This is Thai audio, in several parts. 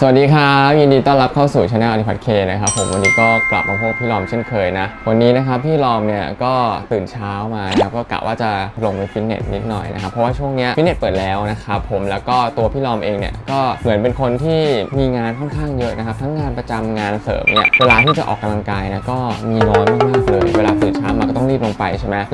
สวัสดีครับยินดีต้อนรับเข้าสู่ช anel อนิพัทเคนะครับผมวันนี้ก็กลับมาพบพี่ลอมเช่นเคยนะ วันนี้นะครับพี่ลอมเนี่ยก็ตื่นเช้ามานะครับก็กะว่าจะลงไปฟิตเนสนิดหน่อยนะครับเพราะว่าช่วงเนี้ยฟิตเนสเปิดแล้วนะครับผมแล้วก็ตัวพี่ลอมเองเนี่ยก็เหมือนเป็นคนที่มีงานค่อนข้างเยอะนะครับทั้งงานประจำงานเสริมเนี่ยเวลาที่จะออกกำลังกายนะก็มีน้อยมากๆเลย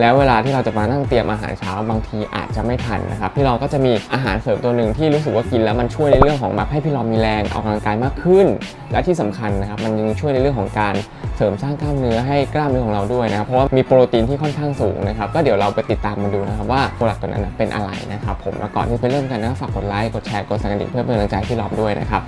แล้วเวลาที่เราจะมานั่งเตรียมอาหารเช้าบางทีอาจจะไม่ทันนะครับพี่ลอก็จะมีอาหารเสริมตัวหนึ่งที่รู้สึกว่ากินแล้วมันช่วยในเรื่องของแบบให้พี่ลอมมีแรงออกกำลังกายมากขึ้น และที่สำคัญนะครับมันยังช่วยในเรื่องของการเสริมสร้างกล้ามเนื้อให้กล้ามเนื้อของเราด้วยนะครับเพราะว่ามีโปรตีนที่ค่อนข้างสูงนะครับก็เดี๋ยวเราไปติดตามมาดูนะครับว่าโปรดักต์ตัวนั้นเป็นอะไรนะครับผมแล้วก่อนที่ไปเริ่มกันนะฝากกดไลค์กดแชร์กดสั่นกระดิ่งเพื่อเป็นกำลังใจให้พี่ลอมด้วยนะครับ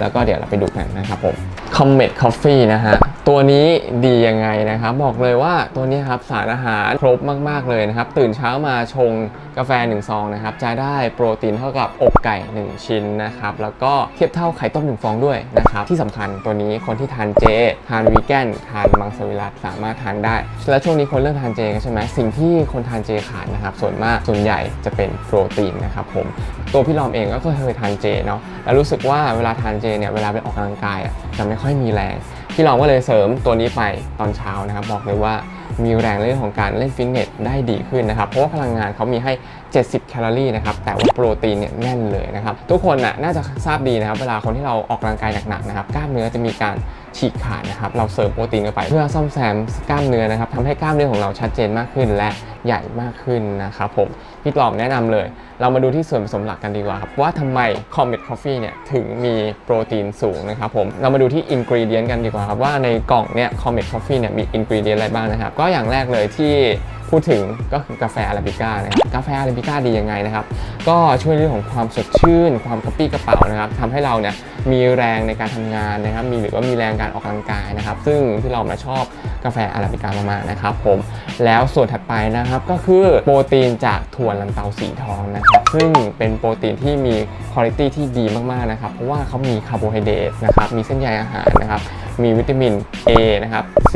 แล้วก็เดี๋ยวเราไปดูกันนะครับผม Comet Coffee นะฮะ ตัวนี้ดียังไงนะครับ บอกเลยว่าตัวนี้ครับสารอาหารครบมาก ๆ เลยนะครับ ตื่นเช้ามาชงกาแฟ1ซองนะครับจะได้โปรตีนเท่ากับอกไก่ 1 ชิ้นนะครับ แล้วก็เทียบเท่าไข่ต้ม1ฟองด้วยนะครับ ที่สำคัญตัวนี้คนที่ทานเจ ทานวีแกนทานมังสวิรัตสามารถทานได้ และช่วงนี้คนเริ่มทานเจกันใช่ไหมสิ่งที่คนทานเจขาดนะครับ ส่วนมากส่วนใหญ่จะเป็นโปรตีนนะครับผมตัวพี่ลอมเองก็เคยทานเจเนาะแล้วรู้สึกว่าเวลาทานเจเนี่ยเวลาไปออกกำลังกายอะจะไม่ค่อยมีแรง พี่ลองก็เลยเสริมตัวนี้ไปตอนเช้านะครับ บอกเลยว่ามีแรงเรื่องของการเล่นฟิตเนสได้ดีขึ้นนะครับ เพราะว่าพลังงานเขามีให้ 70 แคลอรี่นะครับ แต่ว่าโปรตีนเนี่ยแน่นเลยนะครับ ทุกคนน่ะน่าจะทราบดีนะครับ เวลาคนที่เราออกกำลังกายหนักๆนะครับ กล้ามเนื้อจะมีการฉีกขาดนะครับ เราเสริมโปรตีนเข้าไป เพื่อซ่อมแซมกล้ามเนื้อนะครับทำให้กล้ามเนื้อของเราชัดเจนมากขึ้นและใหญ่มากขึ้นนะครับผม พี่กลอมแนะนำเลย เรามาดูที่ส่วนผสมหลักกันดีกว่าครับว่าทำไม Comet Coffee เนี่ยถึงมีโปรตีนสูงนะครับผมเรามาดูที่อินกรีเดียนกันดีกว่าครับว่าในกล่องเนี่ย Comet Coffee เนี่ยมีอินกรีเดียนอะไรบ้างนะครับก็อย่างแรกเลยที่ พูดถึงก็คือกาแฟอาราบิก้านะครับกาแฟอาราบิก้าดียังไงนะครับ ก็ช่วยเรื่องของความสดชื่น ความกระปี้กระเป๋านะครับทำให้เราเนี่ยมีแรงในการทำงานนะครับ มีหรือว่ามีแรงการออกกำลังกายนะครับ ซึ่งที่เรามาชอบกาแฟอาราบิก้ามากๆนะครับ ผมแล้วส่วนถัดไปนะครับก็คือโปรตีนจากถั่วลันเตาสีทองนะครับ ซึ่งเป็นโปรตีนที่มีคุณภาพที่ดีมากๆนะครับ เพราะว่าเขามีคาร์โบไฮเดรตนะครับมีเส้นใยอาหารนะครับ มีวิตามิน A นะครับ C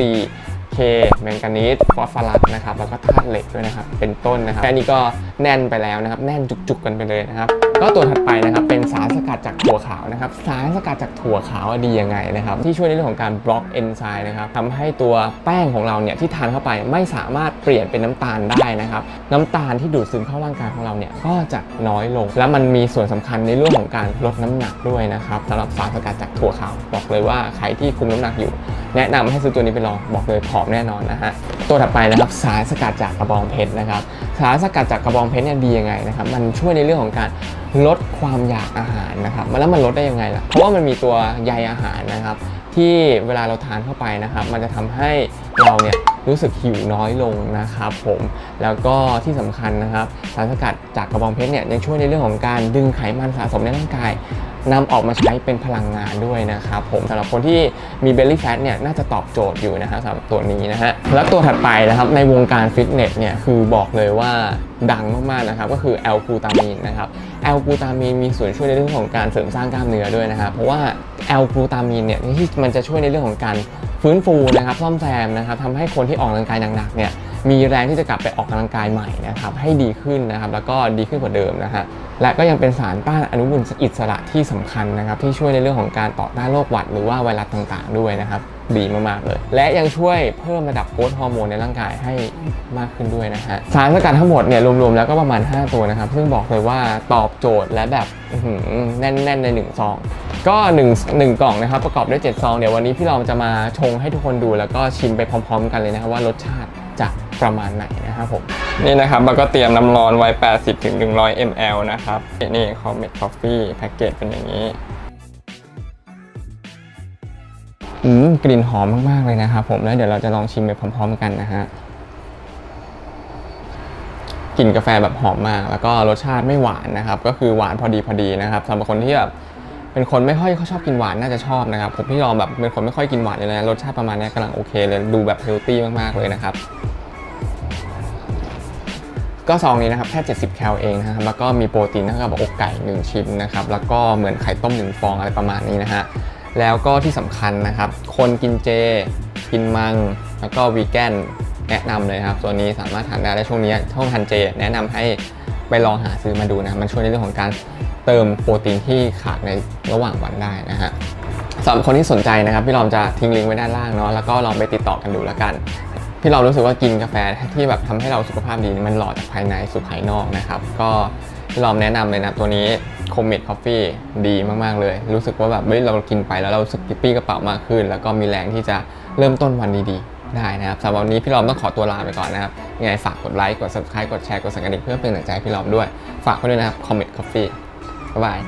เคแมงกานีสฟอสฟอรัสนะครับแล้วก็ธาตุเหล็กด้วยนะครับเป็นต้นนะครับแค่นี้ก็แน่นไปแล้วนะครับแน่นจุกๆกันไปเลยนะครับก็ตัวถัดไปนะครับเป็นสารสกัดจากถั่วขาวนะครับสารสกัดจากถั่วขาวดียังไงนะครับที่ช่วยในเรื่องของการบล็อกเอนไซม์นะครับทำให้ตัวแป้งของเราเนี่ยที่ทานเข้าไปไม่สามารถเปลี่ยนเป็นน้ำตาลได้นะครับน้ำตาลที่ดูดซึมเข้าร่างกายของเราเนี่ยก็จะน้อยลง และมันมีส่วนสำคัญในเรื่องของการลดน้ำหนักด้วยนะครับสำหรับสารสกัดจากถั่วขาวบอกเลยว่าใครที่คุมน้ำหนักอยู่ แนะนำให้ซื้อตัวนี้ไปลองบอกเลยผอมแน่นอนนะฮะตัวถัดไปนะครับสารสกัดจากกระบองเพชรนะครับสารสกัดจากกระบองเพชรเนี่ยดียังไงนะครับมันช่วยในเรื่องของการลดความอยากอาหารนะครับแล้วมันลดได้ยังไงล่ะเพราะว่ามันมีตัวใยอาหารนะครับที่เวลาเราทานเข้าไปนะครับ มันจะทำให้เราเนี่ย รู้สึกหิวน้อยลงนะครับผมแล้วก็ที่สำคัญนะครับสารสกัดจากกระบองเพชรเนี่ยยังช่วยในเรื่องของการดึงไขมันสะสมในร่างกายนำออกมาใช้เป็นพลังงานด้วยนะครับผมสำหรับคนที่มีเบลลี่แฟตเนี่ยน่าจะตอบโจทย์อยู่นะครับสำหรับตัวนี้นะฮะแล้วตัวถัดไปนะครับในวงการฟิตเนสเนี่ยคือบอกเลยว่าดังมากๆนะครับก็คือแอลกูตามีนนะครับแอลกูตามีนมีส่วนช่วยในเรื่องของการเสริมสร้างกล้ามเนื้อด้วยนะครับเพราะว่าแอลกูตามีนเนี่ยที่มันจะช่วยในเรื่องของการฟื้นฟูนะครับซ่อมแซมนะครับทำให้คนที่ออกกำลังกายหนักๆเนี่ยมีแรงที่จะกลับไปออกกำลังกายใหม่นะครับให้ดีขึ้นนะครับแล้วก็ดีขึ้นกว่าเดิมนะฮะและก็ยังเป็นสารต้านอนุมูลอิสระที่สำคัญนะครับที่ช่วยในเรื่องของการต่อต้านโรคหวัดหรือว่าไวรัสต่างๆ ด้วยนะครับดีมากๆเลย และยังช่วยเพิ่มระดับโกรทฮอร์โมนในร่างกายให้มากขึ้นด้วยนะฮะสารสกัดทั้งหมดเนี่ยรวมๆแล้วก็ประมาณ 5 ตัวนะครับ ซึ่งบอกเลยว่าตอบโจทย์และแบบแน่นๆใน1ซอง ก็1 1กล่องนะครับประกอบด้วย7ซองเดี๋ยววันนี้พี่เราจะมาชงให้ทุกคนดู แล้วก็ชิมไปพร้อม ๆ กันเลยนะครับว่ารสชาติจะประมาณไหนนะครับผมนี่นะครับเราก็เตรียมน้ำร้อนไว้ 80ถึง100 ml นะครับ นี่คอมเมดคอฟฟี่แพ็กเกจเป็นอย่างนี้อืมกลิ่นหอมมาก ๆ เลยนะครับผมแล้วเดี๋ยวเราจะลองชิมไปพร้อม ๆ กันนะฮะกลิ่นกาแฟแบบหอมมาก แล้วก็รสชาติไม่หวานนะครับ ก็คือหวานพอดีพอดีนะครับสำหรับคนที่แบบ เป็นคนไม่ค่อยเขาชอบกินหวานน่าจะชอบนะครับผมพี่ลองแบบเป็นคนไม่ค่อยกินหวานเลยนะรสชาติประมาณนี้กำลังโอเคเลยดูแบบเฮลตี้มากๆเลยนะครับก็ซองนี้นะครับแค่70 แคลเองนะครับแล้วก็มีโปรตีนเท่ากับอกไก่ 1 ชิ้นนะครับแล้วก็เหมือนไข่ต้ม 1 ฟองอะไรประมาณนี้นะฮะแล้วก็ที่สำคัญนะครับ คนกินเจ กินมัง แล้วก็วีแกนแนะนำเลยครับตัวนี้สามารถทานได้และช่วงนี้ช่วงทานเจ แนะนำให้ไปลองหาซื้อมาดูนะมันช่วยในเรื่องของการ เติมโปรตีนที่ขาดในระหว่างวันได้นะฮะสำหรับคนที่สนใจนะครับพี่ลอมจะทิ้งลิงก์ไว้ด้านล่างเนาะแล้วก็ลองไปติดต่อกันดูแล้วกัน พี่ลอมรู้สึกว่ากินกาแฟที่แบบทำให้เราสุขภาพดีมันหล่อจากภายในสู่ภายนอกนะครับก็พี่ลอมแนะนำเลยนะตัวนี้คอมเมดคอฟฟี่ดีมาก ๆ เลย รู้สึกว่าแบบเฮ้ยเรากินไปแล้วเราสึกกระปรี้กระเป๋ามากขึ้น แล้วก็มีแรงที่จะเริ่มต้นวันดีๆ ได้นะครับสำหรับวันนี้พี่ลอมต้องขอตัวลาไปก่อนนะครับยังไงฝากกดไลค์กด subscribe กดแชร์กดสั่นกระดิ่งเพื่อเป็นกำลังใจให้พี่ลอมด้วย ฝากไว้ด้วยนะครับ Comet Coffee บ๊าาย